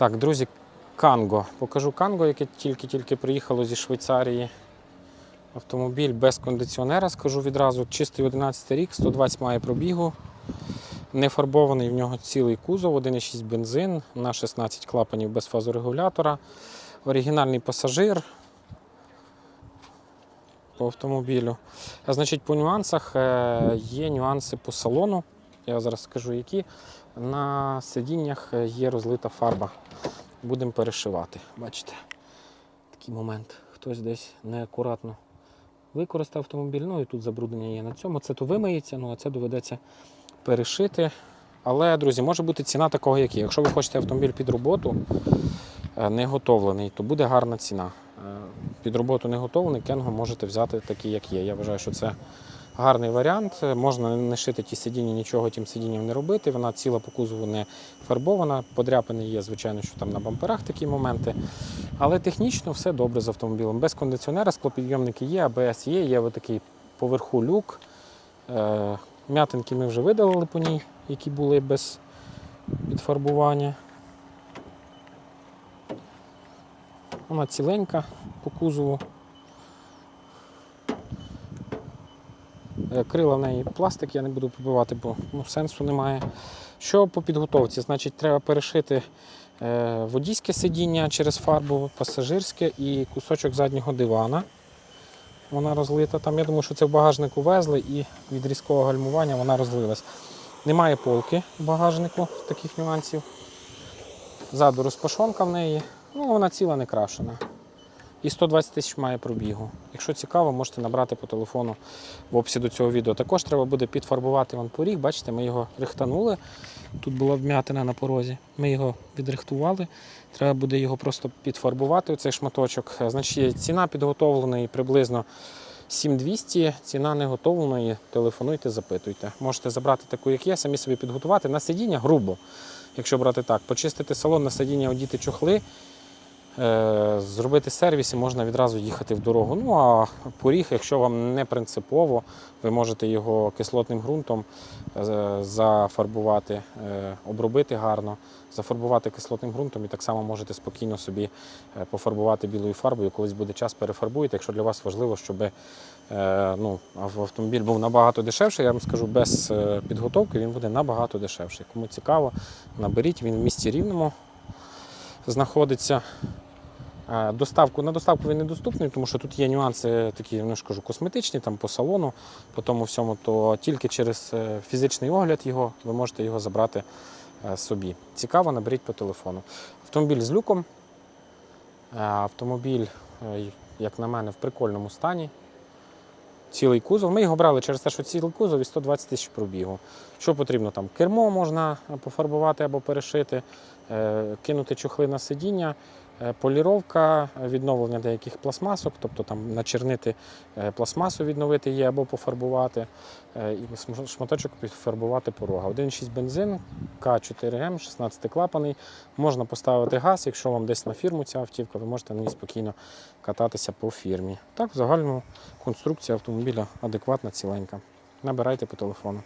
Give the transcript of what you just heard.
Так, друзі, Канго. Покажу Канго, яке тільки-тільки приїхало зі Швейцарії. Автомобіль без кондиціонера, скажу відразу. Чистий 11 рік, 120 має пробігу. Не фарбований в нього цілий кузов, 1,6 бензин на 16 клапанів без фазорегулятора. Оригінальний пасажир по автомобілю. Значить, по нюансах е, є нюанси по салону. Я зараз скажу, які. На сидіннях є розлита фарба. Будемо перешивати. Бачите, такий момент. Хтось десь неакуратно використав автомобіль. Ну і тут забруднення є на цьому. Це то вимиється, ну а це доведеться перешити. Але, друзі, може бути ціна такого, як є. Якщо ви хочете автомобіль під роботу, е, не готовлений, то буде гарна ціна. Е, Під роботу не готовлений, кенго можете взяти такий, як є. Я вважаю, що це гарний варіант. Можна не шити ті сидіння, нічого тим сидінням не робити. Вона ціла по кузову не фарбована. Подряпини є, звичайно, що там на бамперах такі моменти. Але технічно все добре з автомобілем. Без кондиціонера, склопідйомники є, АБС є, є отакий поверху люк. Е, М'ятинки ми вже видалили по ній, які були без підфарбування. Вона ціленька по кузову. Крила в неї пластик, я не буду побивати, бо ну, сенсу немає. Що по підготовці? Значить, треба перешити е, водійське сидіння через фарбу, пасажирське і кусочок заднього дивана. Вона розлита. Там, я думаю, що це в багажнику везли і від різкого гальмування вона розлилась. Немає полки в багажнику таких нюансів. Ззаду розпашонка в неї. Ну, вона ціла не крашена. І 120 тисяч має пробігу. Якщо цікаво, можете набрати по телефону в описі до цього відео. Також треба буде підфарбувати вон поріг. Бачите, ми його рихтанули. Тут була вмятина на порозі. Ми його відрихтували. Треба буде його просто підфарбувати, цей шматочок. Е, Значить, ціна підготовленої приблизно 7200, ціна неготовленої. Телефонуйте, запитуйте. Можете забрати таку, як є, самі собі підготувати на сидіння грубо. Якщо брати так, почистити салон на сидіння, одіти чохли, зробити сервіс і можна відразу їхати в дорогу. Ну а поріг, якщо вам не принципово, ви можете його кислотним ґрунтом е, зафарбувати, е, обробити гарно, зафарбувати кислотним ґрунтом і так само можете спокійно собі е, пофарбувати білою фарбою. Колись буде час, перефарбуєте. Якщо для вас важливо, щоб е, ну, автомобіль був набагато дешевший, я вам скажу, без е, підготовки він буде набагато дешевший. Кому цікаво, наберіть, він в місті рівному знаходиться. Доставку, на доставку він недоступний, тому що тут є нюанси такі, ну, ж кажу, косметичні, там по салону, по тому всьому, то тільки через е, фізичний огляд його ви можете його забрати е, собі. Цікаво, наберіть по телефону. Автомобіль з люком. Е, Автомобіль, як на мене, в прикольному стані. Цілий кузов. Ми його брали через те, що цілий кузов і 120 тисяч пробігу. Що потрібно там? Кермо можна пофарбувати або перешити, кинути чохли на сидіння, поліровка, е, відновлення деяких пластмасок, тобто там начернити е, пластмасу, відновити є або пофарбувати, е, і шматочок підфарбувати порога. 1,6 бензин, К4М, 16 клапаний. Можна поставити газ, якщо вам десь на фірму ця автівка, ви можете на ній спокійно кататися по фірмі. Так, в загальному конструкція автомобіля адекватна, ціленька. Набирайте по телефону.